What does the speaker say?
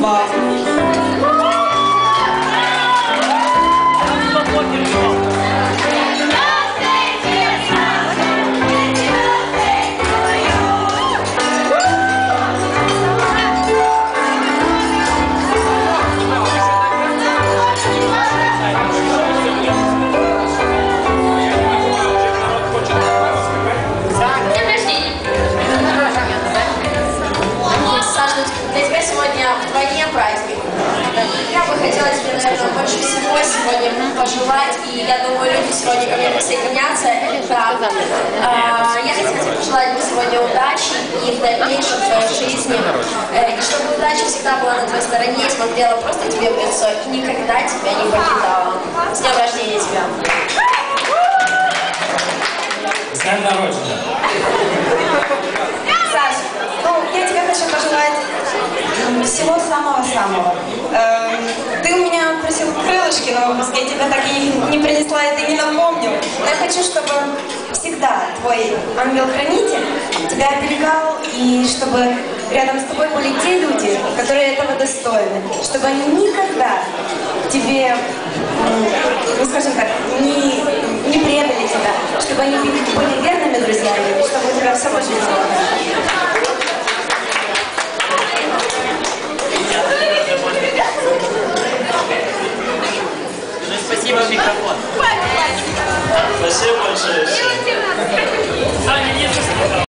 about больше всего сегодня пожелать, и я думаю, люди сегодня ко мне присоединятся. Это, а, я хотела тебе пожелать бы сегодня удачи и в дальнейшем в твоей жизни. Э, И чтобы удача всегда была на твоей стороне и смотрела просто тебе в лицо и никогда тебя не покидала. С днем рождения тебя! З днем народження. Саш, ну, я тебе хочу пожелать всего самого-самого. Эм, ты у меня но я тебе так и не принесла и ты не напомнил. Но я хочу, чтобы всегда твой ангел-хранитель тебя оберегал, и чтобы рядом с тобой были те люди, которые этого достойны. Чтобы они никогда тебе, ну скажем так, не, не предали тебя. Чтобы они были верными друзьями, чтобы у тебя все было Спасибо, микрофон. Спасибо большое.